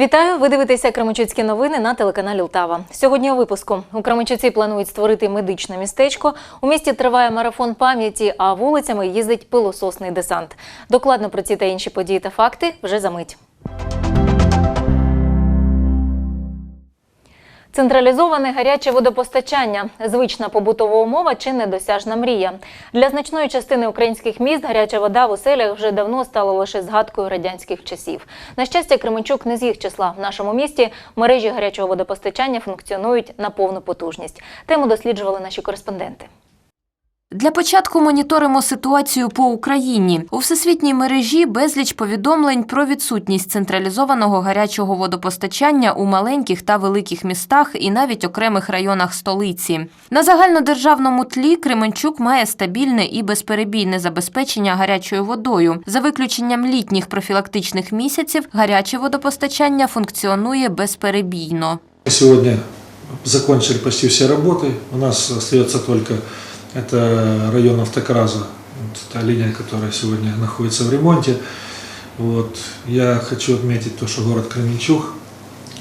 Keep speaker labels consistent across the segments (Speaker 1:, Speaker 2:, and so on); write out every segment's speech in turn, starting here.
Speaker 1: Вітаю! Ви дивитеся Кременчуцькі новини на телеканалі Лтава. Сьогодні у випуску у Кременчуці планують створити медичне містечко. У місті триває марафон пам'яті, а вулицями їздить пилососний десант. Докладно про ці та інші події та факти вже за мить. Централізоване гаряче водопостачання звична побутова умова чи недосяжна мрія. Для значної частини українських міст гаряча вода в оселях вже давно стала лише згадкою радянських часів. На щастя, Кременчук не з їх числа. В нашому місті мережі гарячого водопостачання функціонують на повну потужність. Тему досліджували наші кореспонденти.
Speaker 2: Для початку моніторимо ситуацію по Україні. У всесвітній мережі безліч повідомлень про відсутність централізованого гарячого водопостачання у маленьких та великих містах і навіть окремих районах столиці. На загальнодержавному тлі Кременчук має стабільне і безперебійне забезпечення гарячою водою. За виключенням літніх профілактичних місяців гаряче водопостачання функціонує безперебійно.
Speaker 3: Сегодня закончили почти все работы. У нас остается только это район автокраза, вот та линия, которая сегодня находится в ремонте. Вот. Я хочу отметить то, что город Кременчуг,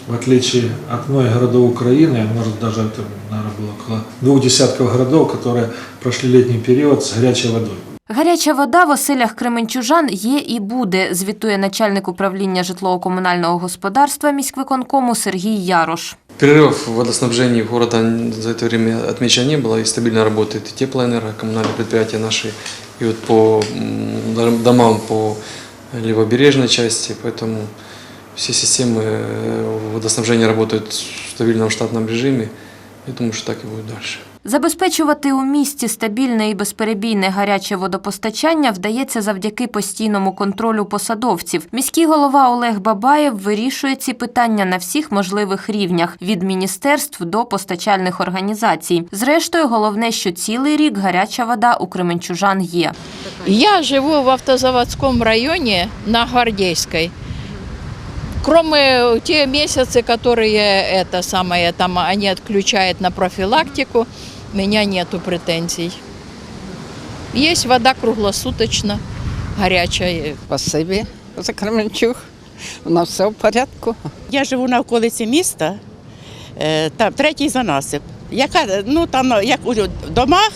Speaker 3: в отличие от многих городов Украины, может даже это, наверное, было около двух десятков городов, которые прошли летний период с горячей водой.
Speaker 2: Гаряча вода в оселях кременчужан є і буде, звітує начальник управління житлово-комунального господарства міськвиконкому Сергій Ярош.
Speaker 4: Перерывов в водоснабжении города за это время отмечено не было, и стабильно работает и теплоэнерго, коммунальные предприятия наши, и вот по м, домам по левобережной части, поэтому все системы э, водоснабжения работают в стабильном штатном режиме. Я думаю, что так и будет дальше.
Speaker 2: Забезпечувати у місті стабільне і безперебійне гаряче водопостачання вдається завдяки постійному контролю посадовців. Міський голова Олег Бабаєв вирішує ці питання на всіх можливих рівнях від міністерств до постачальних організацій. Зрештою, головне, що цілий рік гаряча вода у кременчужан є.
Speaker 5: Я живу в автозаводском районе на Гвардейской. Кроме те месяцы, которые это самое, там они отключают на профилактику, у меня нету претензий. Есть вода круглосуточно, горячая.
Speaker 6: Спасибі за Кременчуг. У нас все в порядку.
Speaker 7: Я живу на околиці міста, е, там третій занасип. Яка, ну, там, як у домах,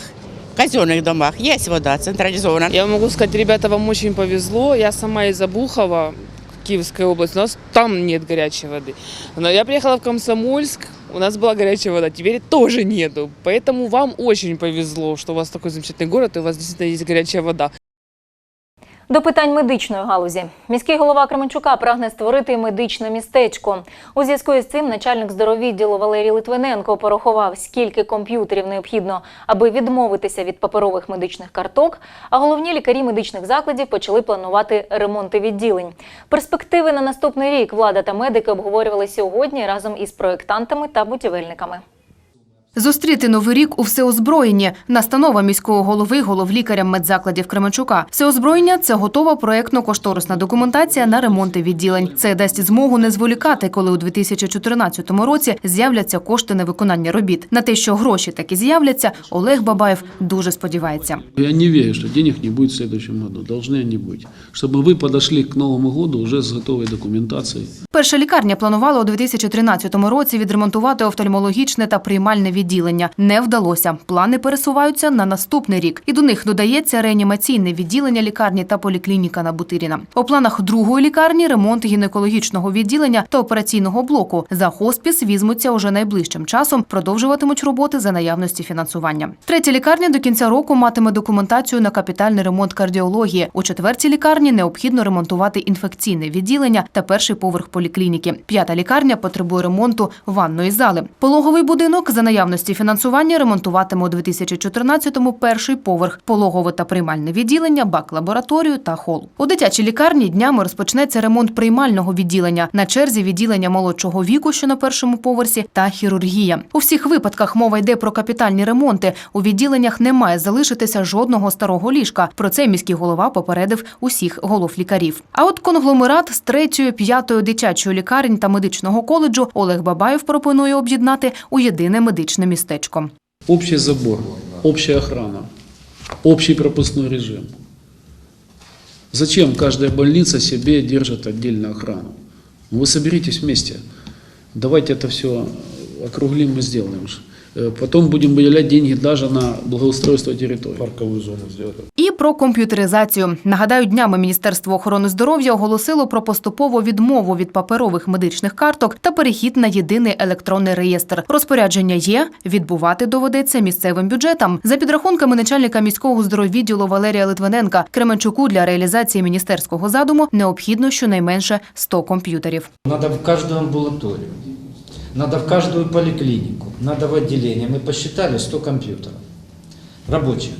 Speaker 7: казенних домах, є вода централізована.
Speaker 8: Я могу сказать, ребята, вам очень повезло. Я сама из Обухова, Киевская область. У нас там нет горячей воды. Но я приехала в Комсомольск, у нас была горячая вода, теперь тоже нету. Поэтому вам очень повезло, что у вас такой замечательный город, и у вас действительно есть горячая вода.
Speaker 1: До питань медичної галузі. Міський голова Кременчука прагне створити медичне містечко. У зв'язку із цим начальник здоровідділу Валерій Литвиненко порахував, скільки комп'ютерів необхідно, аби відмовитися від паперових медичних карток. А головні лікарі медичних закладів почали планувати ремонти відділень. Перспективи на наступний рік влада та медики обговорювали сьогодні разом із проєктантами та будівельниками.
Speaker 9: Зустріти новий рік у всеозброєнні – настанова міського голови головлікарям медзакладів Кременчука. Всеозброєння – це готова проєктно-кошторисна документація на ремонти відділень. Це дасть змогу не зволікати, коли у 2014 році з'являться кошти на виконання робіт. На те, що гроші таки з'являться, Олег Бабаєв дуже сподівається.
Speaker 10: Я не верю, что денег не будет в следующем году. Должны они быть. Чтобы вы подошли к Новому году уже с готовой документацией.
Speaker 9: Перша лікарня планувала у 2013 році відремонтувати офтальмологічне та приймальне відділення. не вдалося. Плани пересуваються на наступний рік. І до них додається реанімаційне відділення лікарні та поліклініка на Бутиріна. У планах другої лікарні ремонт гінекологічного відділення та операційного блоку. За хоспіс візьмуться уже найближчим часом. Продовжуватимуть роботи за наявності фінансування. Третя лікарня до кінця року матиме документацію на капітальний ремонт кардіології. У четвертій лікарні необхідно ремонтувати інфекційне відділення та перший поверх поліклініки. П'ята лікарня потребує ремонту ванної зали. Пологовий будинок за наявності фінансування ремонтуватиме у 2014-му перший поверх, пологове та приймальне відділення, бак лабораторію та хол. У дитячій лікарні днями розпочнеться ремонт приймального відділення. На черзі відділення молодшого віку, що на першому поверсі, та хірургія. У всіх випадках мова йде про капітальні ремонти. У відділеннях не має залишитися жодного старого ліжка. Про це міський голова попередив усіх голов лікарів. А от конгломерат з третьою, п'ятою дитячою лікарень та медичного коледжу Олег Бабаєв пропонує об'єднати у єдине медичне містечко.
Speaker 10: Общий забор, общая охрана, общий пропускной режим. Зачем каждая больница себе держит отдельную охрану? Вы соберитесь вместе. Давайте это все округлим и сделаем. Э, Потом будем выделять деньги даже на благоустройство территории. Парковую зону сделать.
Speaker 9: І про комп'ютеризацію. Нагадаю, днями Міністерство охорони здоров'я оголосило про поступову відмову від паперових медичних карток та перехід на єдиний електронний реєстр. Розпорядження є, відбувати доведеться місцевим бюджетам. За підрахунками начальника міського здоровідділу Валерія Литвиненка, Кременчуку для реалізації міністерського задуму необхідно щонайменше 100 комп'ютерів.
Speaker 11: Надо в каждую амбулаторию, надо в каждую поликлинику, надо в отделение. Мы посчитали 100 компьютеров рабочих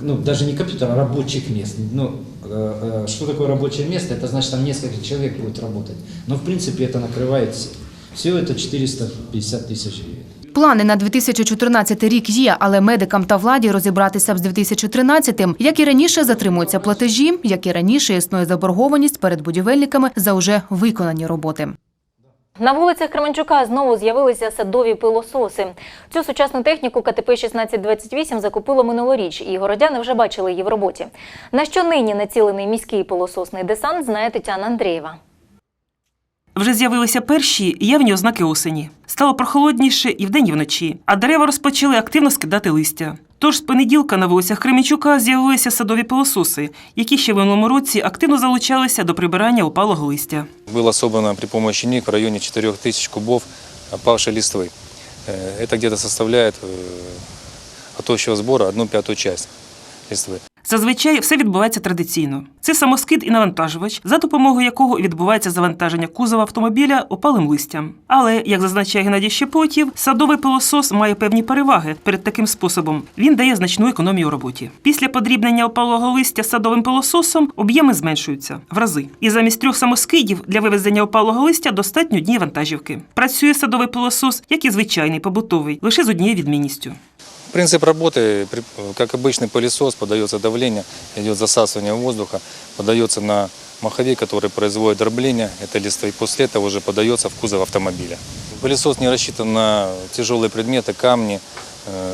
Speaker 11: Ну, даже не компьютеров, а рабочих мест. Ну, э, э, что такое рабочее место? Это значит, там несколько человек будет работать. Но, в принципе, это накрывает все. Все это 450 тысяч гривен.
Speaker 9: Плани на 2014 рік є, але медикам та владі розібратися з 2013-м. Як і раніше, затримуються платежі, як і раніше існує заборгованість перед будівельниками за вже виконані роботи.
Speaker 1: На вулицях Кременчука знову з'явилися садові пилососи. Цю сучасну техніку КТП 1628 закупило минулоріч, і городяни вже бачили її в роботі. На що нині націлений міський пилососний десант, знає Тетяна Андрієва.
Speaker 12: Вже з'явилися перші явні ознаки осені. Стало прохолодніше і вдень, і вночі, а дерева розпочали активно скидати листя. Тож з понеділка на вулицях Кременчука з'явилися садові пилососи, які ще в минулому році активно залучалися до прибирання опалого листя.
Speaker 13: Было собрано при помощи них в районе 4000 кубов опавшей листвы. Э, Это где-то составляет э, от общего сбора одну пятую часть листвы.
Speaker 12: Зазвичай все відбувається традиційно. Це самоскид і навантажувач, за допомогою якого відбувається завантаження кузова автомобіля опалим листям. Але, як зазначає Геннадій Щепотів, садовий пилосос має певні переваги перед таким способом. Він дає значну економію роботі. Після подрібнення опалого листя садовим пилососом об'єми зменшуються в рази. І замість трьох самоскидів для вивезення опалого листя достатньо однієї вантажівки. Працює садовий пилосос, як і звичайний побутовий, лише з однією відмінністю.
Speaker 13: Принцип работы, при- как обычный пылесос, подается давление, идет засасывание воздуха, подается на маховик, который производит дробление этой листвы, и после этого уже подается в кузов автомобиля. Пылесос не рассчитан на тяжелые предметы, камни, э,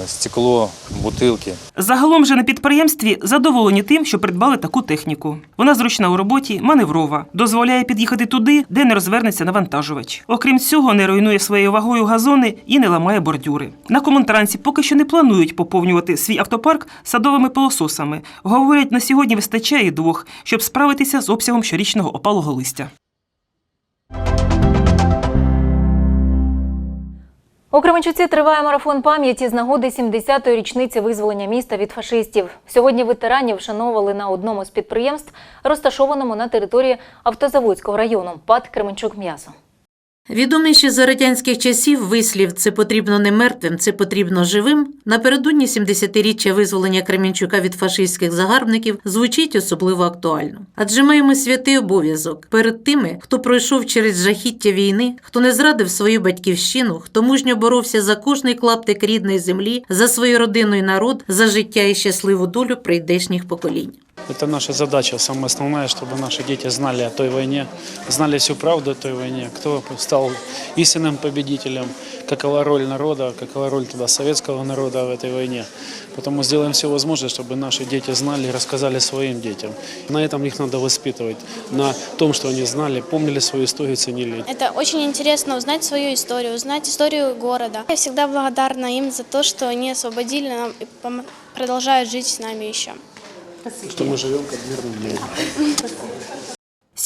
Speaker 13: стекло, бутылки.
Speaker 12: Загалом же на підприємстві задоволені тим, що придбали таку техніку. Вона зручна у роботі, маневрова, дозволяє під'їхати туди, де не розвернеться навантажувач. Окрім цього, не руйнує своєю вагою газони і не ламає бордюри. На комунтранці поки що не планують поповнювати свій автопарк садовими пилососами. Говорять, на сьогодні вистачає двох, щоб справитися з обсягом щорічного опалого листя.
Speaker 1: У Кременчуці триває марафон пам'яті з нагоди 70-ї річниці визволення міста від фашистів. Сьогодні ветеранів вшановували на одному з підприємств, розташованому на території Автозаводського району ПАД Кременчук М'ясо.
Speaker 14: Відомий ще за радянських часів вислів «це потрібно не мертвим, це потрібно живим» напередодні 70-річчя визволення Кремінчука від фашистських загарбників звучить особливо актуально. Адже маємо святий обов'язок перед тими, хто пройшов через жахіття війни, хто не зрадив свою батьківщину, хто мужньо боровся за кожний клаптик рідної землі, за свою родину і народ, за життя і щасливу долю прийдешніх поколінь.
Speaker 10: Это наша задача, самая основная, чтобы наши дети знали о той войне, знали всю правду о той войне, кто стал истинным победителем, какова роль народа, какова роль тогда советского народа в этой войне. Поэтому сделаем все возможное, чтобы наши дети знали и рассказали своим детям. На этом их надо воспитывать, на том, что они знали, помнили свою историю, ценили.
Speaker 15: Это очень интересно узнать свою историю, узнать историю города. Я всегда благодарна им за то, что они освободили нам и продолжают жить с нами еще.
Speaker 10: Что мы живем как мирные люди.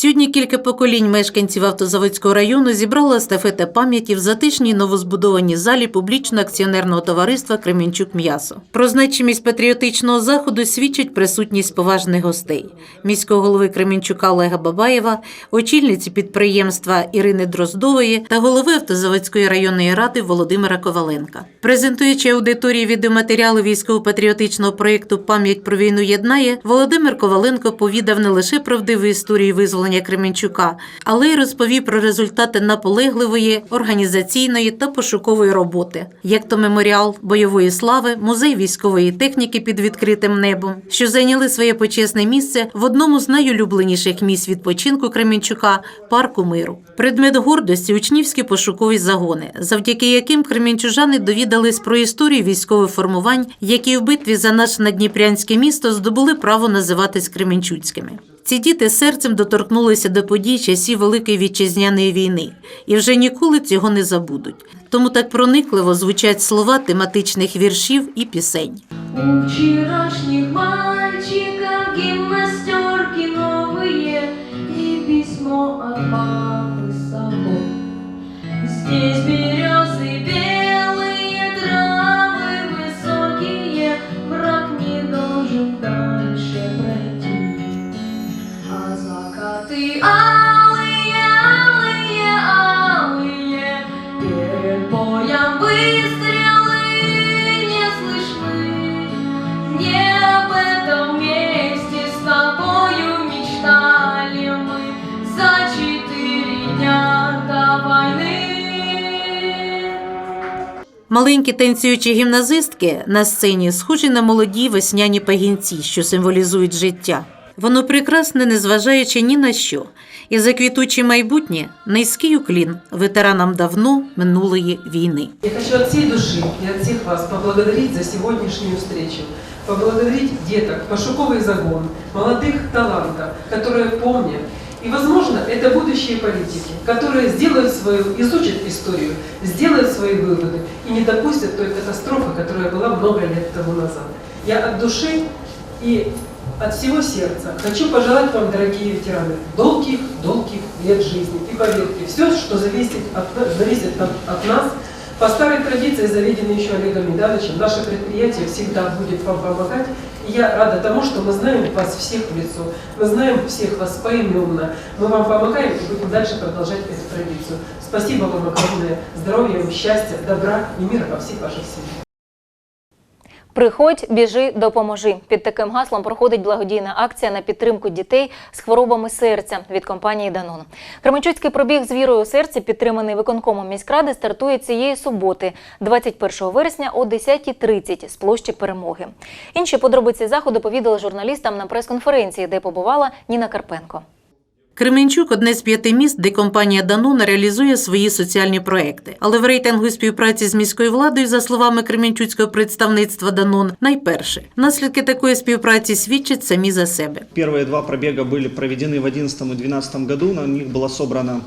Speaker 14: Сьогодні кілька поколінь мешканців Автозаводського району зібрали естафета пам'яті в затишній новозбудованій залі публічного акціонерного товариства Кремінчук М'ясо. Про значимість патріотичного заходу свідчить присутність поважних гостей міського голови Кремінчука Олега Бабаєва, очільниці підприємства Ірини Дроздової та голови Автозаводської районної ради Володимира Коваленка. Презентуючи аудиторії відеоматеріали військово-патріотичного проєкту Пам'ять про війну єднає, Володимир Коваленко повідав не лише правдиві історії визволення Кременчука, але й розповів про результати наполегливої організаційної та пошукової роботи, як то меморіал бойової слави, музей військової техніки під відкритим небом, що зайняли своє почесне місце в одному з найулюбленіших місць відпочинку Кременчука парку миру. Предмет гордості учнівські пошукові загони, завдяки яким кременчужани довідались про історію військових формувань, які в битві за наше надніпрянське місто здобули право називатись Кременчуцькими. Ці діти серцем доторкнулися до подій часів Великої вітчизняної війни і вже ніколи цього не забудуть. Тому так проникливо звучать слова тематичних віршів і пісень.
Speaker 16: У вчорашніх мальчиков
Speaker 14: Маленькі танцюючі гімназистки на сцені схожі на молоді весняні пагінці, що символізують життя. Воно прекрасне, незважаючи ні на що. І за квітуче майбутнє низький уклін ветеранам давно минулої війни.
Speaker 17: Я хочу от всей души и от всех вас поблагодарить за сегодняшнюю встречу. Поблагодарить деток, пошуковый загон, молодых талантов, которые помнят. И, возможно, это будущие политики, которые сделают свою, изучат историю, сделают свои выводы и не допустят той катастрофы, которая была много лет тому назад. Я от души и от всего сердца хочу пожелать вам, дорогие ветераны, долгих-долгих лет жизни. И поверьте, все, что зависит от, зависит от, от нас, по старой традиции, заведенной еще Олегом Медановичем, наше предприятие всегда будет вам помогать. И я рада тому, что мы знаем вас всех в лицо, мы знаем всех вас поименно, мы вам помогаем и будем дальше продолжать эту традицию. Спасибо вам огромное, здоровья вам, счастья, добра и мира во всех ваших семьях.
Speaker 1: Приходь, біжи, допоможи. Під таким гаслом проходить благодійна акція на підтримку дітей з хворобами серця від компанії Данон. Кременчуцький пробіг з вірою у серці, підтриманий виконкомом міськради, стартує цієї суботи, 21 вересня о 10.30 з площі перемоги. Інші подробиці заходу повідали журналістам на прес-конференції, де побувала Ніна Карпенко.
Speaker 14: Кременчук одне з п'яти міст, де компанія Данона реалізує свої соціальні проекти. Але в рейтингу співпраці з міською владою, за словами Кременчуцького представництва Данон, найперше. Наслідки такої співпраці свідчать самі за себе.
Speaker 18: Первые два пробега были проведены в 2011 и 2012 году. На них было собрано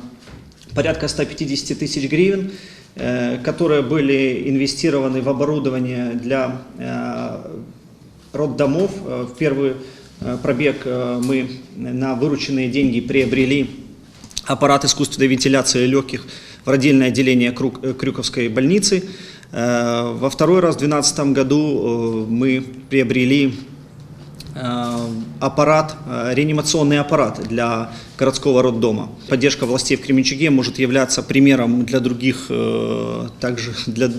Speaker 18: порядка 150 тысяч гривен, э, которые были инвестированы в оборудование для э, роддомов. Э, В первый э, пробег э, мы на вырученные деньги приобрели аппарат искусственной вентиляции легких в родильное отделение Крюк- э, Крюковской больницы. Э, Во второй раз в 2012 году э, мы приобрели э, аппарат, э, реанимационный аппарат для городского роддома. Поддержка властей в Кременчуге может являться примером для других, э, также для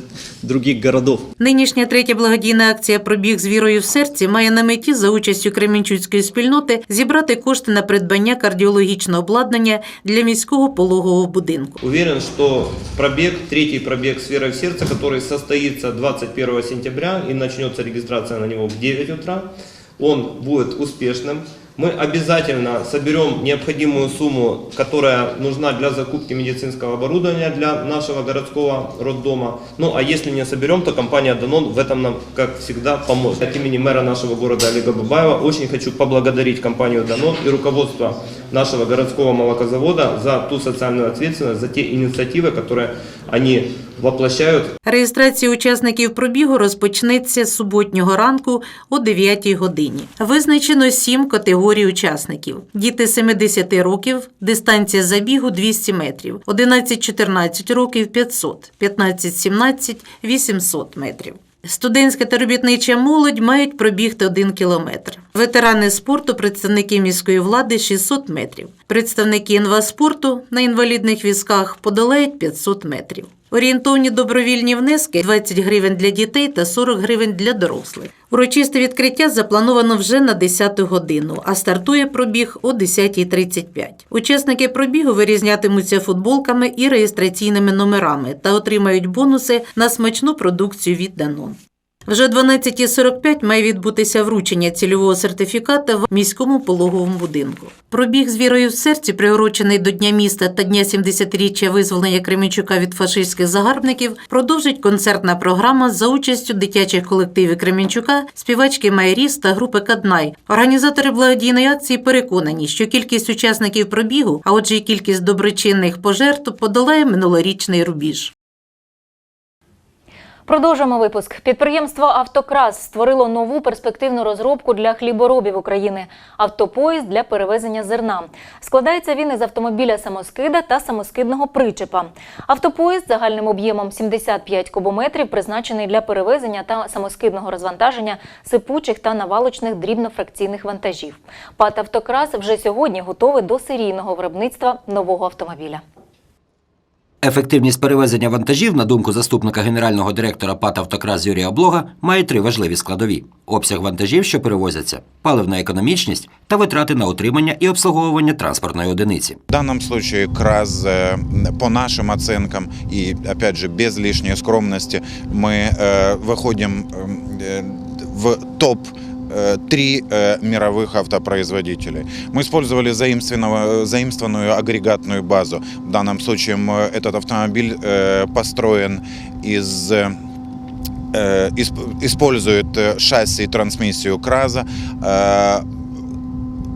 Speaker 18: других городов.
Speaker 14: Нинішня третя благодійна акція Пробіг з вірою в серці має на меті за участю Кременчуцької спільноти зібрати кошти на придбання кардіологічного обладнання для міського пологового будинку.
Speaker 19: Уверен, что пробег, третий пробег с верой в сердце, который состоится 21 сентября и начнется регистрация на него в 9 утра, Он будет успешным. Мы обязательно соберем необходимую сумму, которая нужна для закупки медицинского оборудования для нашего городского роддома. Ну а если не соберем, то компания Данон в этом нам, как всегда, поможет. От имени мэра нашего города Олега Бабаева очень хочу поблагодарить компанию Данон и руководство нашего городского молокозавода за ту социальную ответственность, за те инициативы, которые они воплощают
Speaker 14: Реєстрація учасників пробігу розпочнеться з суботнього ранку о 9 годині. Визначено сім категорій учасників: діти 70 років, дистанція забігу 200 метрів, 11-14 років 500, 15-17 – 800 метрів. Студентська та робітнича молодь мають пробігти 1 кілометр. Ветерани спорту, представники міської влади 600 метрів. Представники інваспорту на інвалідних візках подолають 500 метрів. Орієнтовні добровільні внески 20 гривень для дітей та 40 гривень для дорослих. Урочисте відкриття заплановано вже на 10 годину, а стартує пробіг о 10.35. Учасники пробігу вирізнятимуться футболками і реєстраційними номерами та отримають бонуси на смачну продукцію від Данон. Вже 12.45 має відбутися вручення цільового сертифіката в міському пологовому будинку. Пробіг з вірою в серці, приурочений до Дня міста та Дня 70-річчя визволення Кременчука від фашистських загарбників, продовжить концертна програма за участю дитячих колективів Кременчука, співачки Майріс та групи Каднай. Організатори благодійної акції переконані, що кількість учасників пробігу, а отже, і кількість доброчинних пожертв подолає минулорічний рубіж.
Speaker 1: Продовжуємо випуск. Підприємство Автокрас створило нову перспективну розробку для хліборобів України автопоїзд для перевезення зерна. Складається він із автомобіля самоскида та самоскидного причепа. Автопоїзд загальним об'ємом 75 кубометрів призначений для перевезення та самоскидного розвантаження сипучих та навалочних дрібнофракційних вантажів. ПАТ Автокрас вже сьогодні готовий до серійного виробництва нового автомобіля.
Speaker 20: Ефективність перевезення вантажів, на думку заступника генерального директора ПАТ «Автокрас» Юрія Облога, має три важливі складові: обсяг вантажів, що перевозяться, паливна економічність та витрати на утримання і обслуговування транспортної одиниці.
Speaker 21: В данном случае КРАЗ, э, по нашим оценкам и, опять же, без лишней скромности, мы э, выходим э, в топ э, три э, мировых автопроизводителей. Мы использовали заимственного- заимствованную агрегатную базу. В данном случае м, этот автомобиль э, построен из э, исп- использует э, шасси и трансмиссию КРАЗа, э,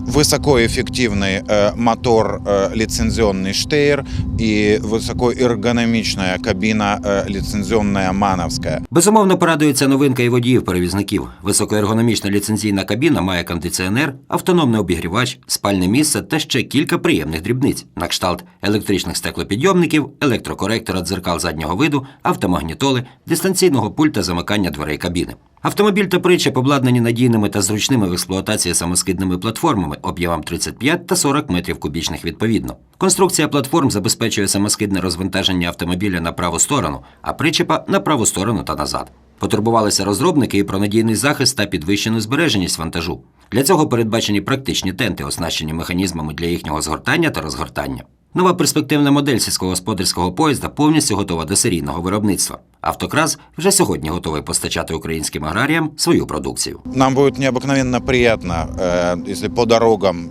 Speaker 21: высокоэффективный э, мотор э, лицензионный Штейр и высокоэргономичная кабина э, лицензионная Мановская.
Speaker 20: Безумовно, порадується новинка і водіїв-перевізників. Високоергономічна ліцензійна кабіна має кондиціонер, автономний обігрівач, спальне місце та ще кілька приємних дрібниць на кшталт електричних стеклопідйомників, електрокоректора дзеркал заднього виду, автомагнітоли, дистанційного пульта замикання дверей кабіни. Автомобіль та причеп обладнані надійними та зручними в експлуатації самоскидними платформами об'ємом 35 та 40 метрів кубічних відповідно. Конструкція платформ забезпечує самоскидне розвантаження автомобіля на праву сторону, а причепа на праву сторону та назад. Потурбувалися розробники і про надійний захист та підвищену збереженість вантажу. Для цього передбачені практичні тенти, оснащені механізмами для їхнього згортання та розгортання. Нова перспективна модель сільськогосподарського поїзда повністю готова до серійного виробництва. Автокрас вже сьогодні готовий постачати українським аграріям свою продукцію.
Speaker 21: Нам будет необыкновенно приятно, э, если по дорогам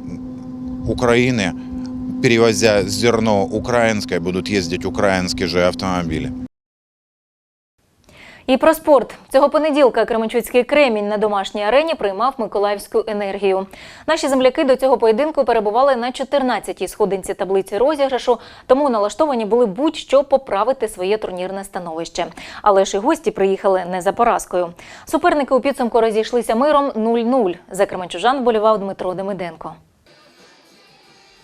Speaker 21: Украины, перевозя зерно украинское, будут ездить украинские же автомобили.
Speaker 1: І про спорт цього понеділка Кременчуцький кремінь на домашній арені приймав Миколаївську енергію. Наші земляки до цього поєдинку перебували на 14-й сходинці таблиці розіграшу, тому налаштовані були будь-що поправити своє турнірне становище. Але ж і гості приїхали не за поразкою. Суперники у підсумку розійшлися миром 0-0. За Кременчужан болівав Дмитро Демиденко.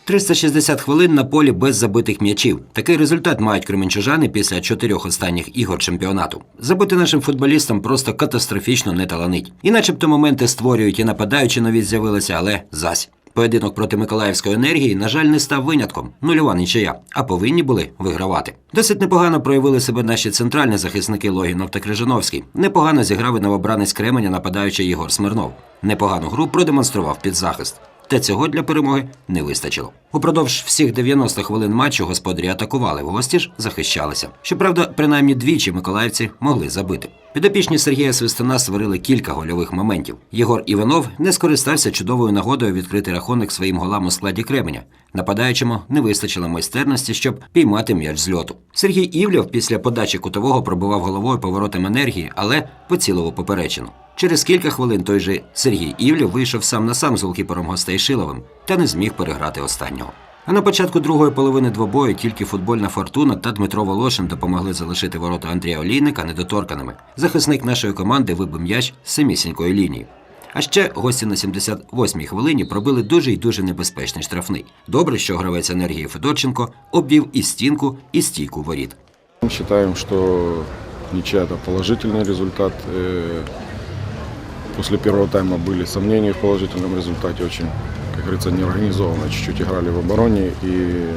Speaker 20: 360 хвилин на полі без забитих м'ячів. Такий результат мають кременчужани після чотирьох останніх ігор чемпіонату. Забити нашим футболістам просто катастрофічно не таланить. І начебто моменти створюють і нападаючі нові з'явилися, але зась. Поєдинок проти Миколаївської енергії, на жаль, не став винятком. Нульова нічия, а повинні були вигравати. Досить непогано проявили себе наші центральні захисники Логінов та Крижановський. Непогано зіграв і новобранець Кременя, нападаючий Ігор Смирнов. Непогану гру продемонстрував під захист. Та цього для перемоги не вистачило. Упродовж всіх 90 хвилин матчу господарі атакували, гості ж захищалися. Щоправда, принаймні двічі миколаївці могли забити. Підопічні Сергія Свистуна створили кілька гольових моментів. Єгор Іванов не скористався чудовою нагодою відкрити рахунок своїм голам у складі Кременя. Нападаючому не вистачило майстерності, щоб піймати м'яч з льоту. Сергій Івлєв після подачі кутового пробивав головою поворотом енергії, але поцілив поперечину. Через кілька хвилин той же Сергій Івлєв вийшов сам на сам з голкіпером гостей Шиловим та не зміг переграти останнього. А на початку другої половини двобою тільки футбольна фортуна та Дмитро Волошин допомогли залишити ворота Андрія Олійника недоторканими. Захисник нашої команди вибив м'яч з самісінької лінії. А ще гості на 78-й хвилині пробили дуже й дуже небезпечний штрафний. Добре, що гравець енергії Федорченко обвів і стінку, і стійку воріт.
Speaker 22: Мы считаем, что ничья – это положительный результат. После первого тайма были сомнения в положительном результате. Очень, как говорится, неорганизованно чуть-чуть играли в обороне. И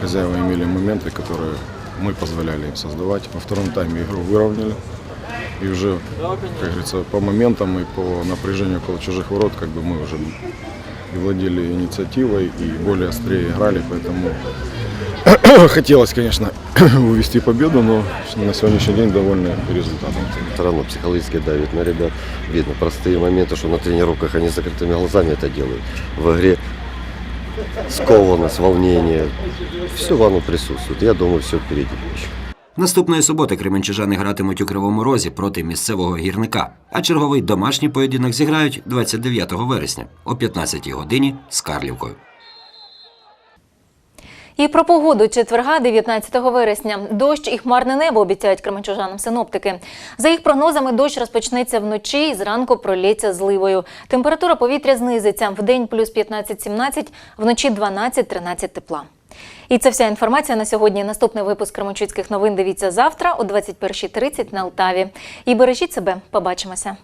Speaker 22: хозяева имели моменты, которые мы позволяли им создавать. Во втором тайме игру выровняли. И уже, как говорится, по моментам и по напряжению около чужих ворот, как бы мы уже и владели инициативой, и более острее играли, поэтому хотелось, конечно, увести победу, но на сегодняшний день довольны результатом.
Speaker 23: Все равно психологически давит на ребят. Видно простые моменты, что на тренировках они с закрытыми глазами это делают. В игре скованность, волнение. Все оно присутствует. Я думаю, все впереди еще.
Speaker 20: Наступної суботи кременчужани гратимуть у Кривому Розі проти місцевого гірника, а черговий домашній поєдинок зіграють 29 вересня о 15 годині з Карлівкою.
Speaker 1: І про погоду четверга, 19 вересня. Дощ і хмарне небо обіцяють кременчужанам синоптики. За їх прогнозами, дощ розпочнеться вночі і зранку пролється зливою. Температура повітря знизиться. Вдень плюс 15-17, вночі 12-13 тепла. І це вся інформація на сьогодні. Наступний випуск Кременчуцьких новин дивіться завтра о 21.30 на Алтаві. І бережіть себе. Побачимося.